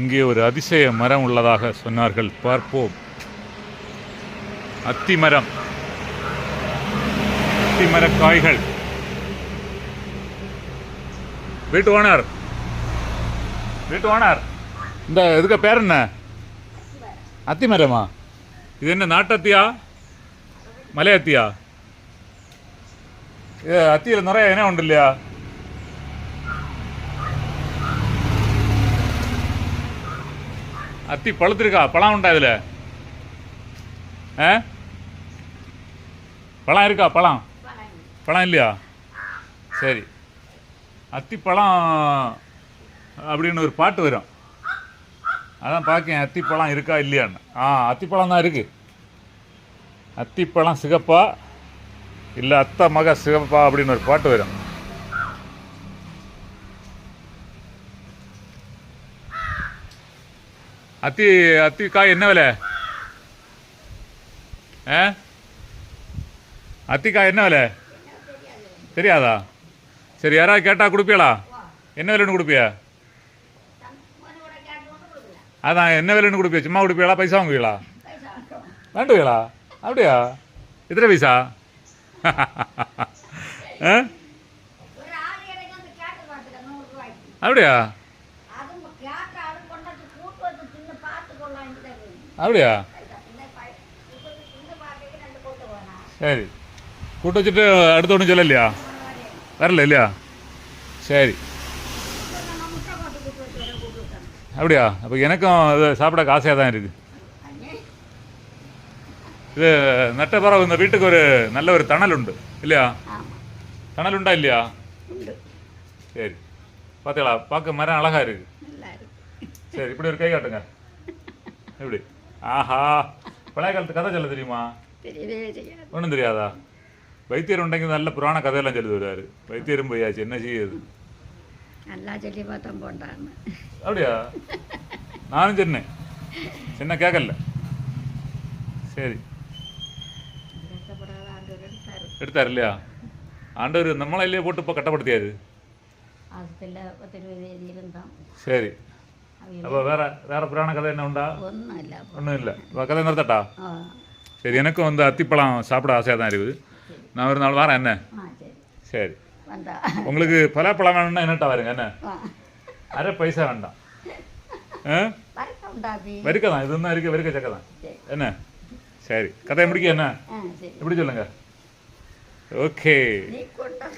இங்கே ஒரு அதிசய மரம் உள்ளதாக சொன்னார்கள். பார்ப்போம். அத்தி மரம். அத்தி காய்கள். வீட்டு ஓனர் வீட்டு ஓனர் இந்த இதுக்கு பேர் என்ன? அத்தி மரமா? இது என்ன நாட்டத்தியா? மலையத்தியா? இது அத்தியில் நிறைய என்ன உண்டு இல்லையா? அத்தி பழுத்துருக்கா? பழம் உண்டா இதில்? ஆ? பழம் இருக்கா? பழம்? பழம் இல்லையா? சரி. அத்திப்பழம் அப்படின்னு ஒரு பாட்டு வரும். அதான் பார்க்கேன் அத்திப்பழம் இருக்கா இல்லையான்னு. ஆ அத்திப்பழம் தான் இருக்கு. அத்திப்பழம் சிகப்பா? இல்லை அத்தை மக சிகப்பா அப்படின்னு ஒரு பாட்டு வரும். அத்தி அத்தி காய் என்ன விலை? ஆ? அத்திக்காய் என்ன விலை? தெரியாதா? சரி யாராவது கேட்டால் கொடுப்பீங்களா என்ன விலைன்னு கொடுப்பியா? அதான் என்ன விலைன்னு கொடுப்பியா? சும்மா கொடுப்பீங்களா பைசா வாங்குவீங்களா வேண்டுவீங்களா அப்படியா? எத்தனை பைசா? ஆ ஒரு ஆள் எனக்கு வந்து கேட்டு பார்த்துக்க நூறு ரூபாய்க்கு அப்படியா அது கேட்ட ஆளு கொண்டாந்து கூட்டு வந்து தின்னு பார்த்துக்கொள்ளலாம் அப்படியா இந்த பை- இப்ப இந்த பாட்டுக்கு ரெண்டு கூட்டு வேணாம் சரி. கூட்டு வச்சுட்டு அடுத்த ஒன்றும் சொல்லலையா? வரல இல்லையா? சரி. அப்படியா? அப்போ எனக்கும் இது சாப்பிட ஆசையாக தான் இருக்குது இது நட்ட பிறகு இந்த வீட்டுக்கு ஒரு நல்ல ஒரு தணல் உண்டு இல்லையா? தணல் உண்டா இல்லையா? சரி. பார்த்தீங்களா பார்க்க மரம் அழகா இருக்கு. நல்லா இருக்கு. சரி இப்படி ஒரு கை காட்டுங்க. இப்படி ஆஹா. பழைய காலத்து கதை சொல்ல தெரியுமா? ஒன்றும் தெரியாதா? வைத்தியர் உண்டைங்க நல்ல புராண கதையெல்லாம் சொல்லி விடுவார் வைத்தியரும் போயாச்சு. என்ன செய்யுது நல்லா சொல்லி பார்த்தோம் போண்டான்னு. அப்படியா? நானும் சொன்னேன். சின்ன கேட்கல சரி. எடுத்தார். இல்லையா? ஆண்டவர் நம்மளை இல்லையே போட்டு இப்போ கட்டப்படுத்தியாது சரி. அப்போ வேற வேற புராண கதை என்ன உண்டா ஒன்றும் இல்லை ஒன்றும் இல்லை கதை நிறுத்தட்டா ஆ சரி எனக்கும் வந்து அத்திப்பழம் சாப்பிட ஆசையாக தான் இருக்குது நான் ஒரு நாள் வரேன் என்ன ஆ சரி சரி வந்தா உங்களுக்கு பலாப்பழம் வேணும்னா என்னட்டா வருங்க என்ன ஆ அரை பைசா வேண்டாம் ஆ வரைக்கும் உண்டாபி வெறுக்க தான் இது தான் இருக்கு சக்க தான் சரி என்ன சரி கதையை முடிக்க என்ன ஆ சரி சொல்லுங்க ஓகே நீ கொண்டு